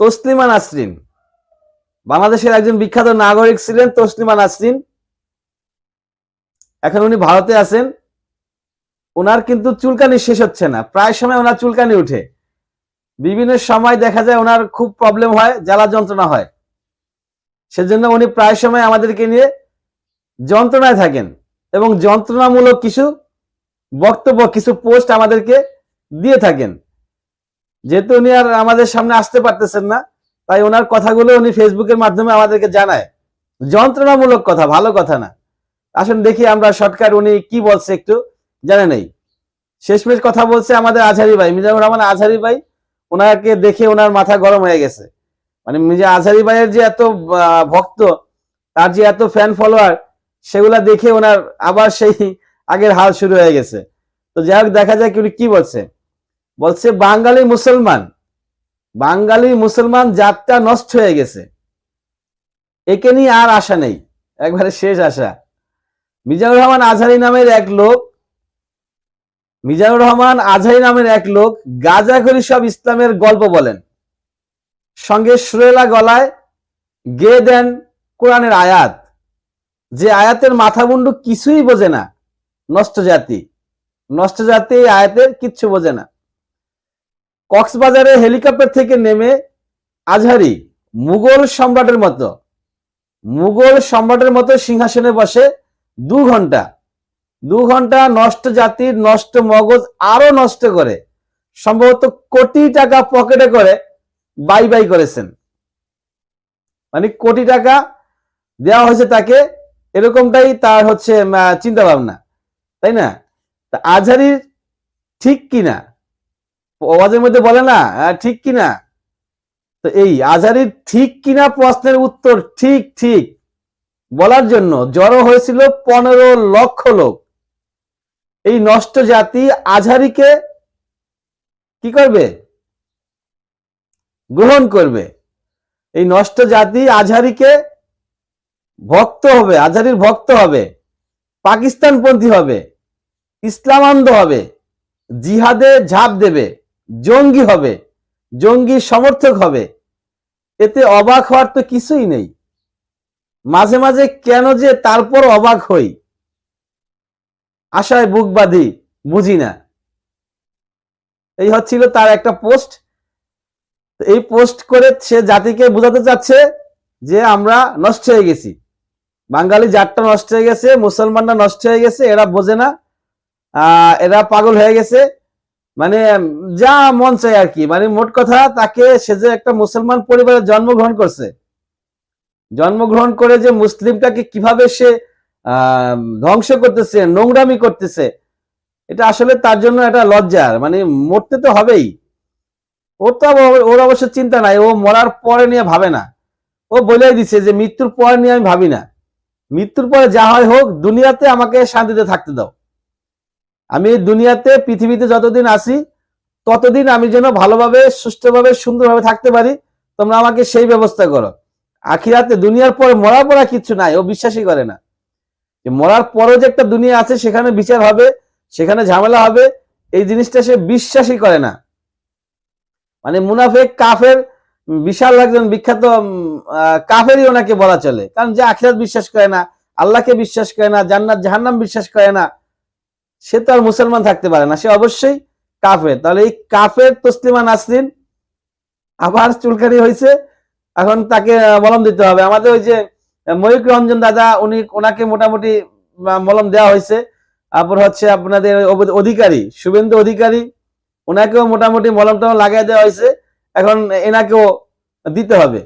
তসলিমা নাসরিন। বাংলাদেশের একজন বিখ্যাত নাগরিক ছিলেন তসলিমা নাসরিন। এখন উনি ভারতে আছেন। ওনার কিন্তু চুলকানি শেষ হচ্ছে না। প্রায় সময় ওনার চুলকানি উঠে। বিভিন্ন সময় দেখা যায় ওনার খুব প্রবলেম হয়, জ্বালা যন্ত্রণা হয়। সেজন্য উনি প্রায় সময় আমাদেরকে নিয়ে যন্ত্রণায় থাকেন এবং যন্ত্রণামূলক কিছু বক্তব্য, কিছু পোস্ট আমাদেরকে দিয়ে থাকেন। যেহেতু উনি আর আমাদের সামনে আসতে পারতেছেন না, তাই ওনার কথাগুলো উনি ফেসবুকের মাধ্যমে আমাদেরকে জানায়। যন্ত্রণামূলক কথা, ভালো কথা না। আসুন দেখি আমরা শর্টকাট উনি কি বলছে একটু জানে নেই। শেষমেশ কথা বলছে আমাদের আঝারি ভাই, মিজানুর রহমান আজহারি ভাই, ওনাকে দেখে ওনার মাথা গরম হয়ে গেছে। মানে মির্জা আঝারি ভাইয়ের যে এত ভক্ত, তার যে এত ফ্যান ফলোয়ার সেগুলা দেখে ওনার আবার সেই আগের হাল শুরু হয়ে গেছে। তো যাই দেখা যায় কি উনি কি বলছে। বলছে, বাঙালি মুসলমান বাঙালি মুসলমান জাতটা নষ্ট হয়ে গেছে। একে নিয়ে আর আশা নেই, একবারে শেষ আশা। মিজানুর রহমান আজহারি নামের এক লোক, মিজানুর রহমান আজহারি নামের এক লোক গাজা করি সব ইসলামের গল্প বলেন। সঙ্গে সুরেলা গলায় গে দেন কোরআনের আয়াত। যে আয়াতের মাথা মুন্ডু কিছুই বোঝে না, নষ্ট জাতি। নষ্ট জাতি আয়াতের কিচ্ছু বোঝে না। কক্সবাজারে হেলিকপ্টার থেকে নেমে আজহারি মুঘল সম্রাটের মতো, মুঘল সম্রাটের মতো সিংহাসনে বসে দু ঘণ্টা দু ঘণ্টা নষ্ট জাতির নষ্ট মগজ আরও নষ্ট করে, সম্ভবত কোটি টাকা পকেটে করে বাই বাই করেছেন। মানে কোটি টাকা দেওয়া হয়েছে তাকে, এরকমটাই তার হচ্ছে চিন্তা ভাবনা তাই না? আজহারির ঠিক কিনা ওয়াজের মধ্যে বলে না আহ, ঠিক কিনা? তো এই আজহারির ঠিক কিনা প্রশ্নের উত্তর ঠিক ঠিক। বলার জন্য জড়ো হয়েছিল পনেরো লক্ষ লোক। এই নষ্ট জাতি আজহারিকে কি করবে? গ্রহণ করবে। এই নষ্ট জাতি আজহারিকে ভক্ত হবে আজহারির ভক্ত হবে পাকিস্তানপন্থী হবে ইসলামান্ধ হবে জিহাদে ঝাঁপ দেবে। জঙ্গি হবে, জঙ্গি সমর্থক হবে। এতে অবাক হওয়ার তো কিছুই নেই। মাঝে মাঝে কেন যে তারপর অবাক হই। আশায় বুক বাঁধি, বুঝি না। এই হচ্ছিল তার একটা পোস্ট। এই পোস্ট করে সে জাতিকে বোঝাতে চাচ্ছে যে আমরা নষ্ট হয়ে গেছি। বাঙালি জাতটা নষ্ট হয়ে গেছে, মুসলমানরা নষ্ট হয়ে গেছে, এরা বোঝে না। এরা পাগল হয়ে গেছে। মানে যা মন চাই আর কি। মানে মোট কথা তাকে সে যে একটা মুসলমান পরিবারে জন্মগ্রহণ করছে, জন্মগ্রহণ করে যে মুসলিমটাকে কীভাবে সে ধ্বংস করতেছে, নোংরামি করতেছে, এটা আসলে তার জন্য একটা লজ্জার। মানে মরতে তো হবেই। ওর তো ওর অবশ্য চিন্তা নাই, ও মরার পরে নিয়ে ভাবে না। ও বলেই দিছে যে, মৃত্যুর পরে নিয়ে আমি ভাবি না। মৃত্যুর পরে যা হয় হোক, দুনিয়াতে আমাকে শান্তিতে থাকতে দাও। আমি দুনিয়াতে, পৃথিবীতে যতদিন আসি ততদিন আমি যেন ভালোভাবে সুষ্ঠুভাবে সুন্দরভাবে থাকতে পারি, তোমরা আমাকে সেই ব্যবস্থা করো। আখিরাতে দুনিয়ার পরে মরার পর আর কিচ্ছু নাই, ও বিশ্বাসই করে না। মরার পরও যে একটা দুনিয়া আছে, সেখানে বিচার হবে, সেখানে ঝামেলা হবে, এই জিনিসটা সে বিশ্বাসই করে না। মানে মুনাফেক, কাফের, বিশাল একজন বিখ্যাত কাফেরই ওনাকে বলা চলে। কারণ যে আখিরাত বিশ্বাস করে না, আল্লাহকে বিশ্বাস করে না, জান্নাত, জাহান্নাম বিশ্বাস করে না সে তো আর মুসলমান থাকতে পারে না, সে অবশ্যই কাফের। তাহলে এই কাফের তসলিমা নাসরিন আবার চুলকানি হয়েছে, এখন তাকে মলম দিতে হবে। আমাদের ওই যে ময়ূক রঞ্জন দাদা, উনি, ওনাকে মোটামুটি মলম দেওয়া হয়েছে। তারপর হচ্ছে আপনাদের অধিকারী, শুভেন্দু অধিকারী, ওনাকেও মোটামুটি মলম টলম লাগাই দেওয়া হয়েছে। এখন এনাকেও দিতে হবে।